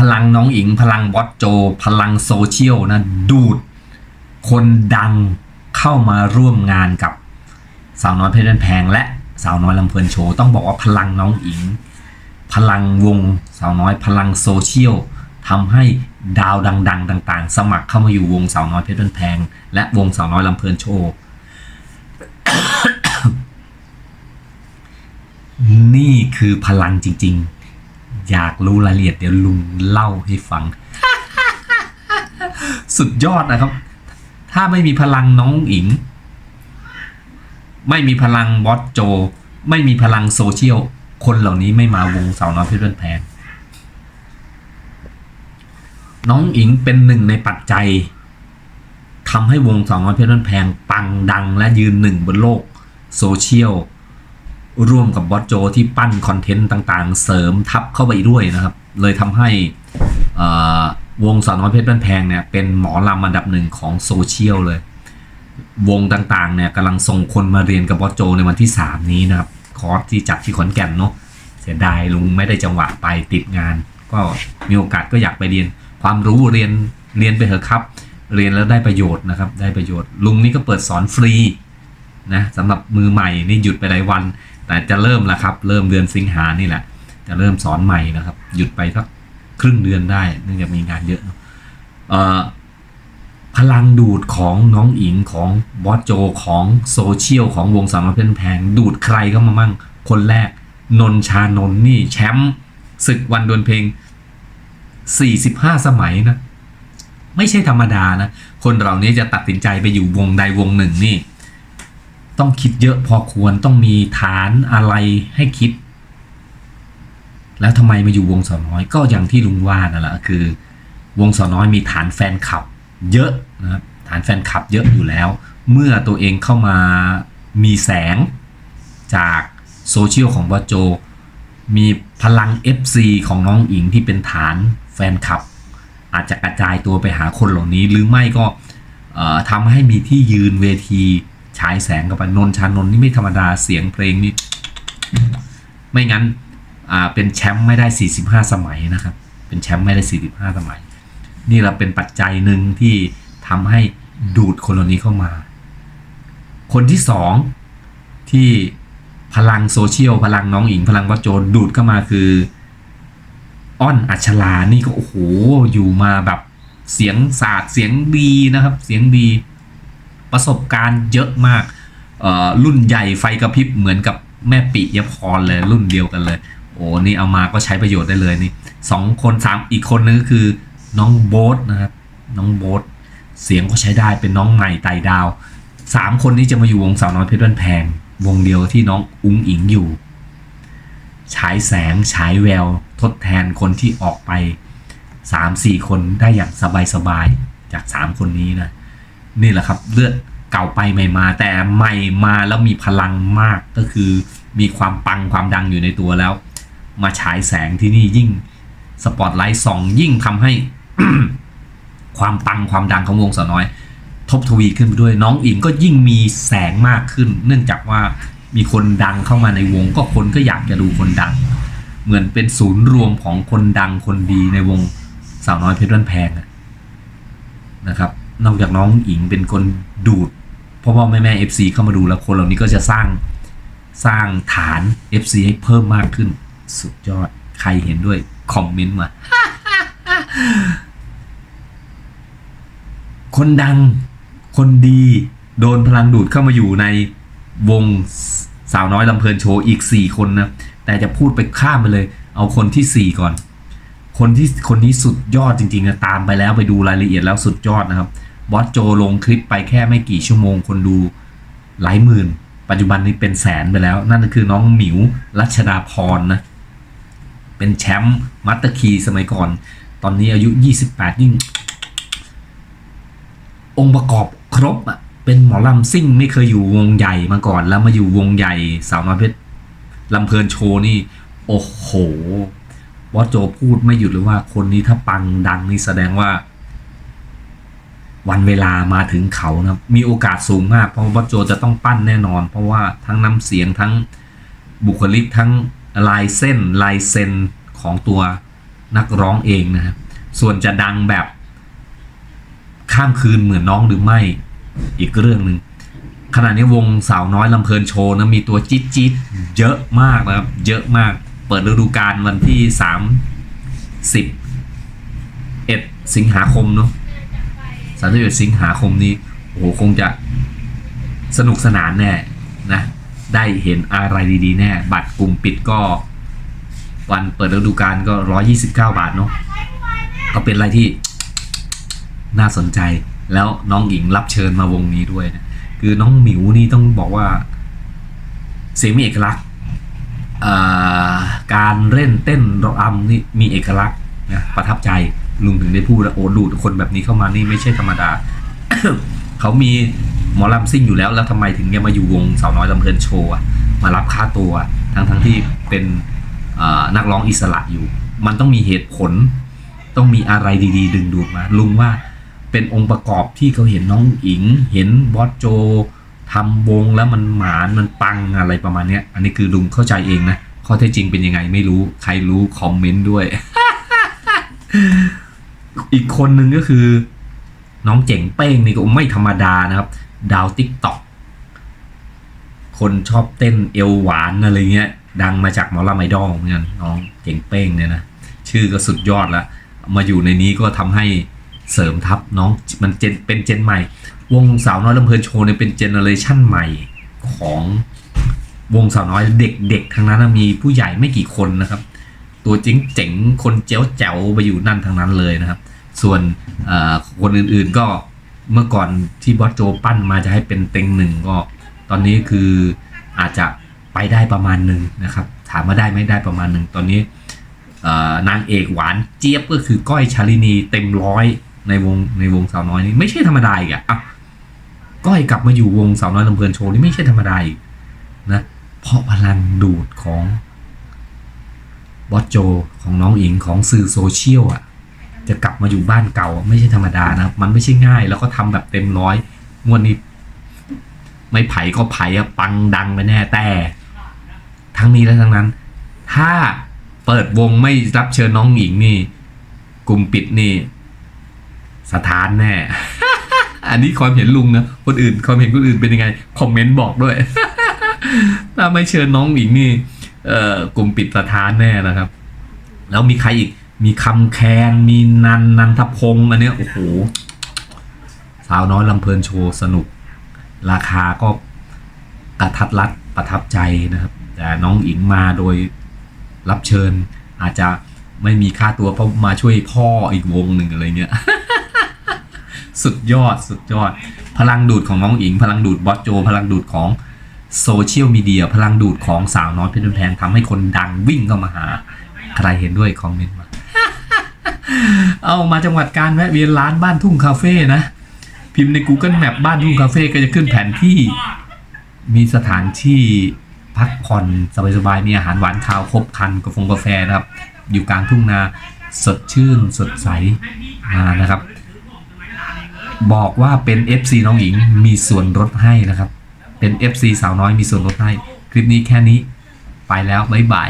พลังน้องอิง พลังบอสโจ พลังโซเชียลนะ ดูด คนดังเข้ามาร่วมงานกับสาวน้อยเพชรบ้านแพง และสาวน้อยลำเพลินโชว์ต้องบอกว่าพลังน้องอิง พลังวงสาวน้อยพลังโซเชียลทำให้ดาวดัง ๆ ต่างๆ สมัครเข้ามาอยู่วงสาวน้อยเพชรบ้านแพง และวงสาวน้อยลำเพลินโชว์นี่คือพลังจริง ๆ อยากรู้รายละเอียดเดี๋ยวลุงเล่าให้ฟัง สุดยอดนะครับ ถ้าไม่มีพลังน้องอิง ไม่มีพลังบอสโจ ไม่มีพลังโซเชียล คนเหล่านี้ไม่มาวงสาวน้อยเพชรนแพงน้องอิงเป็นหนึ่งในปัจจัยทำให้วงสาวน้อยเพชรนแพงปังดังและยืนหนึ่งบนโลกโซเชียล ร่วมกับบอสโจที่ปั้นคอนเทนต์ต่างๆ เสริมทับเข้าไปด้วยนะครับ เลยทำให้วงสาวน้อยเพชรบ้านแพงเนี่ยเป็นหมอลำอันดับหนึ่งของโซเชียลเลย วงต่างๆเนี่ยกำลังส่งคนมาเรียนกับบอสโจในวันที่ 3 นี้นะครับ คอร์สที่จัดที่ขอนแก่นเนาะเสียดายลุงไม่ได้จังหวะไปติดงาน ก็มีโอกาสก็อยากไปเรียน ความรู้เรียนเรียนไปเถอะครับ เรียนแล้วได้ประโยชน์นะครับ ได้ประโยชน์ ลุงนี่ก็เปิดสอนฟรีนะสำหรับมือใหม่นี่หยุดไปหลายวัน แต่จะเริ่มแล้วครับ เริ่มเดือนสิงหานี่แหละ จะเริ่มสอนใหม่นะครับ หยุดไปสักครึ่งเดือนได้ เนื่องจากมีงานเยอะเอ่อพลังดูดของน้องอิงของบอสโจของโซเชียลของวงสามเพชรแพงดูดใครเข้ามามั่ง คนแรก นนชานนนี่แชมป์ศึกวันดวลเพลง 45 สมัยนะ ไม่ใช่ธรรมดานะ คนเรานี้จะตัดสินใจไปอยู่วงใดวงหนึ่งนี่ ต้องคิดเยอะพอควรต้องมีฐานอะไรให้คิด แล้วทำไมมาอยู่วงสาวน้อยก็อย่างที่ลุงว่านั่นแหละคือ วงสาวน้อยมีฐานแฟนคลับ เยอะนะครับฐานแฟนคลับเยอะอยู่แล้ว เมื่อตัวเองเข้ามามีแสงจากโซเชียลของบอโจ มีพลัง FC ของน้องอิงที่เป็นฐานแฟนคลับ อาจจะกระจายตัวไปหาคนเหล่านี้ หรือไม่ก็ทำให้มีที่ยืนเวที ฉายแสงกับนนท์ชานนท์นี่ไม่ธรรมดาเสียงเพลงนี่ไม่งั้นอ่าเป็นแชมป์ไม่ได้ 45 สมัยนะครับ เป็นแชมป์ไม่ได้ 45 สมัย นี่เราเป็นปัจจัยหนึ่งที่ทำให้ดูดคนเหล่านี้เข้ามา คนที่สองที่พลังโซเชียลพลังน้องอิง พลังวัจโจนดูดเข้ามาคืออ้อนอัชลานี่ก็โอ้โหอยู่มาแบบเสียงศาสตร์เสียงดีนะครับ เสียงดี ประสบการณ์เยอะมากเอ่อรุ่นใหญ่ไฟกระพริบเหมือนกับแม่ปิยพรเลยรุ่นเดียวกันเลย โอ้นี่เอามาก็ใช้ประโยชน์ได้เลยนี่สองคนสามอีกคนนึงก็คือน้องโบ๊ทนะครับน้องโบ๊ทเสียงก็ใช้ได้เป็นน้องใหม่ไต่ดาวสามคนนี้จะมาอยู่วงสาวน้อยเพชรบ้านแพง วงเดียวที่น้องอุ้งอิงอยู่ฉายแสงฉายแวว ทดแทนคนที่ออกไปสามสี่คนได้อย่างสบายๆจากสามคนนี้นะ นี่แหละครับ เลือดเก่าไปใหม่มา แต่ใหม่มาแล้วมีพลังมากก็คือมีความปังความดังอยู่ในตัวแล้ว มาฉายแสงที่นี่ยิ่งสปอตไลท์ส่องยิ่งทำให้ ความปังความดังของวงสาวน้อย ทบทวีขึ้นไปด้วยน้องอิงก็ยิ่งมีแสงมากขึ้น เนื่องจากว่ามีคนดังเข้ามาในวง ก็คนก็อยากจะดูคนดัง เหมือนเป็นศูนย์รวมของคนดังคนดีในวงสาวน้อยเพชรบ้านแพงนะครับ นอกจากน้องอิงเป็นคนดูดเพราะว่าแม่แม่เอฟซีเข้ามาดูแล้วคนเหล่านี้ก็จะสร้างสร้างฐาน FC ให้เพิ่มมากขึ้น สุดยอดใครเห็นด้วย คอมเมนต์มา คนดัง คนดี โดนพลังดูดเข้ามาอยู่ในวงสาวน้อยลำเพลินโชว์อีก 4 คนนะ แต่จะพูดไปข้ามไปเลย เอาคนที่ 4 ก่อน คนที่คนนี้สุดยอดจริงๆนะตามไปแล้วไปดูรายละเอียดแล้วสุดยอดนะครับ บอสโจลงคลิปไปแค่ไม่กี่ชั่วโมงคนดูหลายหมื่น ปัจจุบันนี้เป็นแสนไปแล้ว นั่นก็คือน้องหมิวรัชดาพรนะ เป็นแชมป์มัตเตอร์คีสมัยก่อน ตอนนี้อายุ 28 ยิ่ง องค์ประกอบครบอะ เป็นหมอลำซิ่งไม่เคยอยู่วงใหญ่มาก่อน แล้วมาอยู่วงใหญ่สาวน้อยเพชรลำเพลินโชว์นี่ โอ้โหบอสโจพูดไม่หยุดเลยว่าคนนี้ถ้าปังดังนี่แสดงว่า วันเวลามาถึงเขานะมีโอกาสสูงมาก เพราะว่าโจจะต้องปั้นแน่นอน เพราะว่าทั้งน้ำเสียงทั้งบุคลิกทั้งลายเส้นลายเซนของตัวนักร้องเองนะครับส่วนจะดังแบบข้ามคืนเหมือนน้องหรือไม่อีกเรื่องหนึ่งขณะนี้วงสาวน้อยลำเพลินโชว์นะมีตัวจี๊ดจี๊ดเยอะมากนะครับ เยอะมากเปิดฤดูกาลวันที่สามสิบเอ็ดสิงหาคมเนาะ สามสิบเอ็ดสิงหาคมนี้โอ้โหคงจะสนุกสนานแน่นะได้เห็นอะไรดีๆแน่ บัตรกลุ่มปิดก็ วันเปิดฤดูกาลก็ร้อยี่สิบเก้าบาทเนาะก็เป็นอะไรที่น่าสนใจแล้วน้องหญิงรับเชิญมาวงนี้ด้วยนะคือน้องหมิวนี่ต้องบอกว่า เสียงมีเอกลักษณ์การเล่นเต้นรำนี่มีเอกลักษณ์ นะประทับใจลุงถึงได้พูดโอ้ดูดคนแบบนี้เข้ามานี่ไม่ใช่ธรรมดา เขามีหมอลำซิ่งอยู่แล้ว แล้วทำไมถึงยังมาอยู่วงสาวน้อยลำเพลินโชว์อะมารับค่าตัวทั้งทั้งๆที่เป็นนักร้องอิสระอยู่ มันต้องมีเหตุผล ต้องมีอะไรดีๆ ดึงดูดมา ลุงว่าเป็นองค์ประกอบที่เขาเห็นน้องอิง เห็นบอสโจทำวงแล้วมันหมานมันปังอะไรประมาณนี้อันนี้คือลุงเข้าใจเองนะข้อเท็จจริงเป็นยังไงไม่รู้ใครรู้คอมเมนต์ด้วย อีกคนหนึ่งก็คือ น้องเจ๋งเป้งนี่ก็ไม่ธรรมดานะครับ ดาวติ๊กต็อกคนชอบเต้นเอวหวานอะไรเงี้ย ดังมาจากหมอลำไอดอลเหมือนกันน้องเจ๋งเป้งเนี่ยนะชื่อก็สุดยอดแล้วมาอยู่ในนี้ก็ทำให้เสริมทัพน้องมันเจนเป็นเจนใหม่ วงสาวน้อยลำเพลินโชว์เนี่ยเป็นเจเนอเรชั่นใหม่ของวงสาวน้อยเด็กๆทั้งนั้นมีผู้ใหญ่ไม่กี่คนนะครับ ตัวจริงเจ๋งคนเจ๋วแจ๋วไปอยู่นั่นทั้งนั้นเลยนะครับ ส่วนคนอื่นๆก็เมื่อก่อนที่บอสโจปั้นมาจะให้เป็นเต็งหนึ่งก็ ตอนนี้คืออาจจะไปได้ประมาณหนึ่งนะครับ ถามมาได้ไหม่ได้ประมาณหนึ่งตอนนี้นางเอกหวานเจี๊ยบก็คือก้อยชาลินีเต็มร้อยในวงในวงสาวน้อยนี่ไม่ใช่ธรรมดาอีกอะอะก้อยกลับมาอยู่วงสาวน้อยลำเพลินโชว์นี่ไม่ใช่ธรรมดาอีกนะเพราะพลังดูดของ บอสโจของน้องอิงของสื่อโซเชียลอะจะกลับมาอยู่บ้านเก่าไม่ใช่ธรรมดานะครับมันไม่ใช่ง่าย แล้วก็ทำแบบเต็มร้อยงวดนี้ ไม่ไผ่ก็ไผ่อะปังดังไปแน่แต่ ทั้งนี้และทั้งนั้น ถ้าเปิดวงไม่รับเชิญน้องหญิงนี่ กลุ่มปิดนี่ สถานแน่ อันนี้ความเห็นลุงนะคนอื่นความเห็นคนอื่นเป็นยังไงคอมเมนต์บอกด้วย ถ้าไม่เชิญน้องหญิงนี่ เอ่อกลุ่มปิดสถานแน่นะครับ แล้วมีใครอีกมีคำแคนมีนันนันทพงษ์อันเนี้ยโอ้โหสาวน้อยลำเพลินโชว์สนุก ราคาก็กระทัดรัดประทับใจนะครับ แต่น้องอิงมาโดยรับเชิญ อาจจะไม่มีค่าตัวเพราะมาช่วยพ่ออีกวงหนึ่งอะไรเงี้ยสุดยอดสุดยอด พลังดูดของน้องอิง พลังดูดบอสโจ พลังดูดของ โซเชียลมีเดียพลังดูดของสาวน้อยเพชรบุรีแพงทำให้คนดังวิ่งเข้ามาหา ใครเห็นด้วยคอมเมนต์มา เอามาจังหวัดการแวะเวียนร้านบ้านทุ่งคาเฟ่นะ พิมพ์ใน Google Map บ้านทุ่งคาเฟ่ก็จะขึ้นแผนที่ มีสถานที่พักผ่อนสบายๆมีอาหารหวานคาวครบครันกาแฟกาแฟนะครับ อยู่กลางทุ่งนาสดชื่นสดใสมานะครับ บอกว่าเป็น FC น้องหญิงมีส่วนลดให้นะครับ เป็น FC สาวน้อยมีส่วนลดให้ คลิปนี้แค่นี้ ไปแล้ว บ๊ายบาย